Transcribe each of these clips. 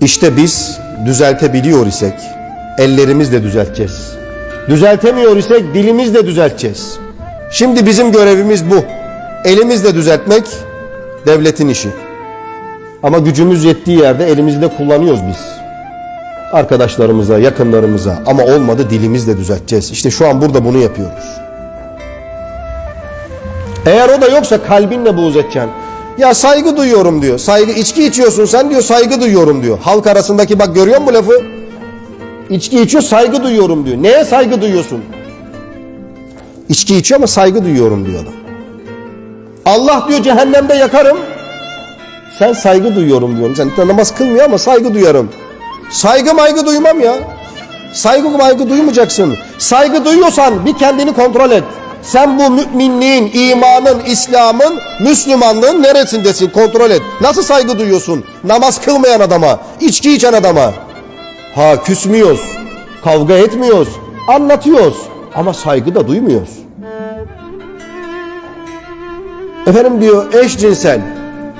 İşte biz düzeltebiliyor isek ellerimizle düzelteceğiz. Düzeltemiyor isek dilimizle düzelteceğiz. Şimdi bizim görevimiz bu. Elimizle düzeltmek devletin işi. Ama gücümüz yettiği yerde elimizde kullanıyoruz biz. Arkadaşlarımıza, yakınlarımıza ama olmadı dilimizle düzelteceğiz. İşte şu an burada bunu yapıyoruz. Eğer o da yoksa kalbinle buğz edeceksin. Ya saygı duyuyorum diyor. Saygı içki içiyorsun sen diyor saygı duyuyorum diyor. Halk arasındaki bak görüyor musun bu lafı? İçki içiyor saygı duyuyorum diyor. Neye saygı duyuyorsun? İçki içiyor ama saygı duyuyorum diyor adam. Allah diyor cehennemde yakarım. Sen saygı duyuyorum diyorum. Sen namaz kılmıyor ama saygı duyarım. Saygı maygı duymam ya. Saygı maygı duymayacaksın. Saygı duyuyorsan bir kendini kontrol et. Sen bu müminliğin, imanın, İslam'ın, Müslümanlığın neresindesin kontrol et. Nasıl saygı duyuyorsun? Namaz kılmayan adama, içki içen adama. Ha küsmüyoruz, kavga etmiyoruz, anlatıyoruz ama saygı da duymuyoruz. Efendim diyor eşcinsel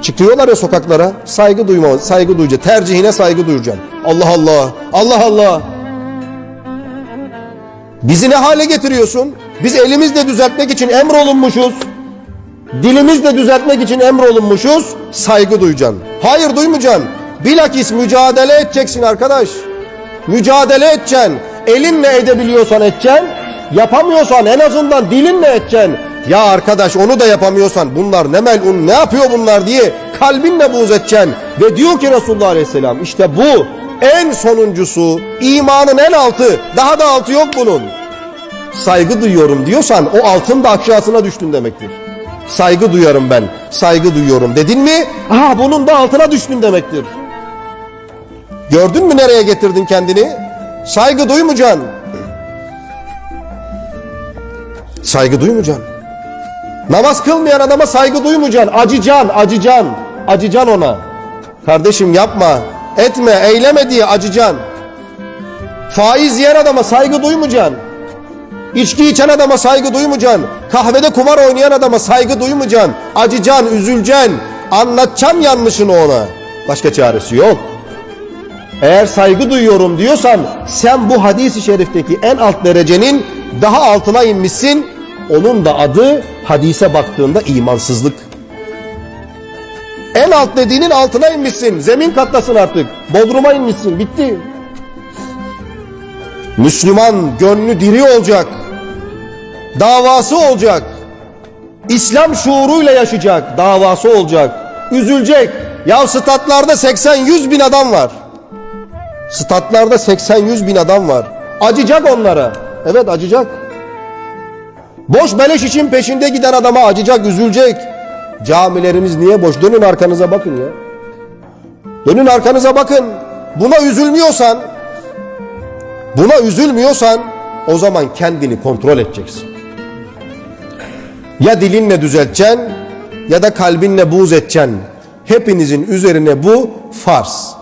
çıkıyorlar ya sokaklara saygı duyma, saygı duyacak, tercihine saygı duyacaksın. Allah Allah, Allah Allah. Bizi ne hale getiriyorsun? Biz elimizle düzeltmek için emrolunmuşuz. Dilimizle düzeltmek için emrolunmuşuz. Saygı duyacaksın. Hayır duymayacaksın. Bilakis mücadele edeceksin arkadaş. Mücadele edeceksin. Elinle edebiliyorsan edeceksin. Yapamıyorsan en azından dilinle edeceksin. Ya arkadaş onu da yapamıyorsan bunlar ne melun ne yapıyor bunlar diye kalbinle buğz edeceksin. Ve diyor ki Resulullah Aleyhisselam işte bu en sonuncusu imanın en altı daha da altı yok bunun saygı duyuyorum diyorsan o altın da aşağısına düştün demektir. Saygı duyarım ben, saygı duyuyorum dedin mi? Aha bunun da altına düştün demektir. Gördün mü nereye getirdin kendini? Saygı duymayacaksın. Saygı duymayacaksın. Namaz kılmayan adama saygı duymayacaksın. Acıcan, acıcan. Acıcan ona. Kardeşim yapma, etme, eyleme diye acıcan. Faiz yiyen adama saygı duymayacaksın. İçki içen adama saygı duymayacaksın. Kahvede kumar oynayan adama saygı duymayacaksın. Acıcan, üzüleceksin. Anlatacaksın yanlışını ona. Başka çaresi yok. Eğer saygı duyuyorum diyorsan sen bu hadisi şerifteki en alt derecenin daha altına inmişsin. Onun da adı hadise baktığında imansızlık. En alt dediğinin altına inmişsin. Zemin katlasın artık. Bodruma inmişsin. Bitti. Müslüman gönlü diri olacak. Davası olacak. İslam şuuruyla yaşayacak. Davası olacak. Üzülecek. Ya statlarda 80-100 bin adam var. Statlarda 80-100 bin adam var. Acıyacak onlara. Evet acıyacak. Boş beleş için peşinde giden adama acıyacak, üzülecek. Camilerimiz niye boş? Dönün arkanıza bakın ya. Dönün arkanıza bakın. Buna üzülmüyorsan, buna üzülmüyorsan o zaman kendini kontrol edeceksin. Ya dilinle düzelteceksin ya da kalbinle buğz edeceksin. Hepinizin üzerine bu farz.